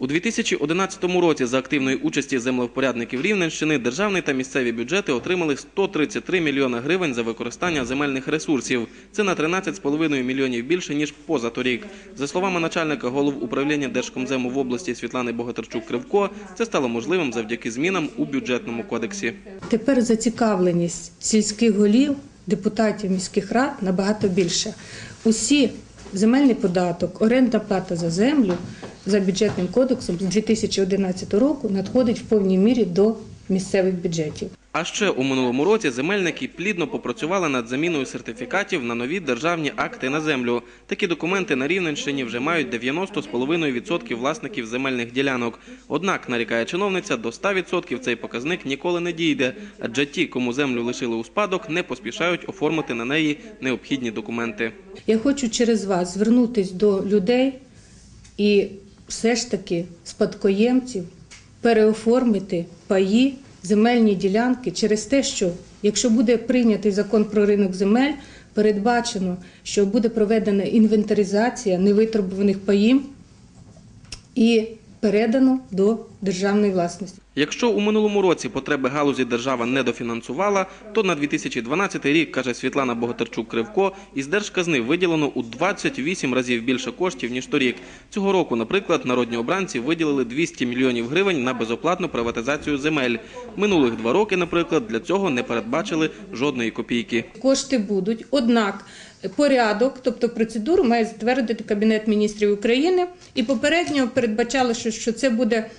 У 2011 році за активної участі землевпорядників Рівненщини державний та місцеві бюджети отримали 133 мільйони гривень за використання земельних ресурсів. Це на 13,5 мільйонів більше ніж позаторік. За словами начальника голов управління Держкомзему в області Світлани Богатирчук-Кривко, це стало можливим завдяки змінам у бюджетному кодексі. Тепер зацікавленість сільських голів, депутатів міських рад набагато більша. Усі земельний податок, орендна плата за землю за бюджетним кодексом з 2011 року надходить в повній мірі до місцевих бюджетів. А ще у минулому році земельники плідно попрацювали над заміною сертифікатів на нові державні акти на землю. Такі документи на Рівненщині вже мають 90,5% власників земельних ділянок. Однак, нарікає чиновниця, до 100% цей показник ніколи не дійде, адже ті, кому землю лишили у спадок, не поспішають оформити на неї необхідні документи. Я хочу через вас звернутися до людей і все ж таки спадкоємців переоформити паї, земельні ділянки через те, що якщо буде прийнятий закон про ринок земель, передбачено, що буде проведена інвентаризація невитребуваних паїв і передано до державної власності. Якщо у минулому році потреби галузі держава не дофінансувала, то на 2012 рік, каже Світлана Богатирчук-Кривко, із держказни виділено у 28 разів більше коштів, ніж торік. Цього року, наприклад, народні обранці виділили 200 мільйонів гривень на безоплатну приватизацію земель. Минулих два роки, наприклад, для цього не передбачили жодної копійки. Кошти будуть, однак порядок, тобто процедуру, має затвердити Кабінет міністрів України. І попередньо передбачало, що, що це буде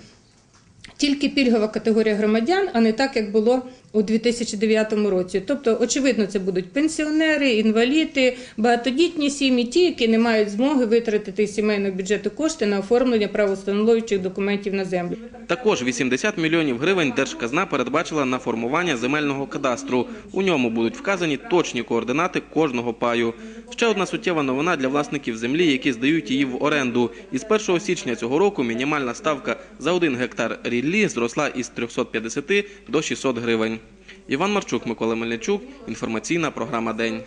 тільки пільгова категорія громадян, а не так, як було у 2009 році. Тобто, очевидно, це будуть пенсіонери, інваліди, багатодітні сім'ї, ті, які не мають змоги витратити із сімейного бюджету кошти на оформлення правоустановлюючих документів на землю. Також 80 мільйонів гривень держказна передбачила на формування земельного кадастру. У ньому будуть вказані точні координати кожного паю. Ще одна суттєва новина для власників землі, які здають її в оренду. Із 1 січня цього року мінімальна ставка за 1 гектар ріллі зросла із 350 до 600 гривень. Іван Марчук, Микола Мельничук. Інформаційна програма День.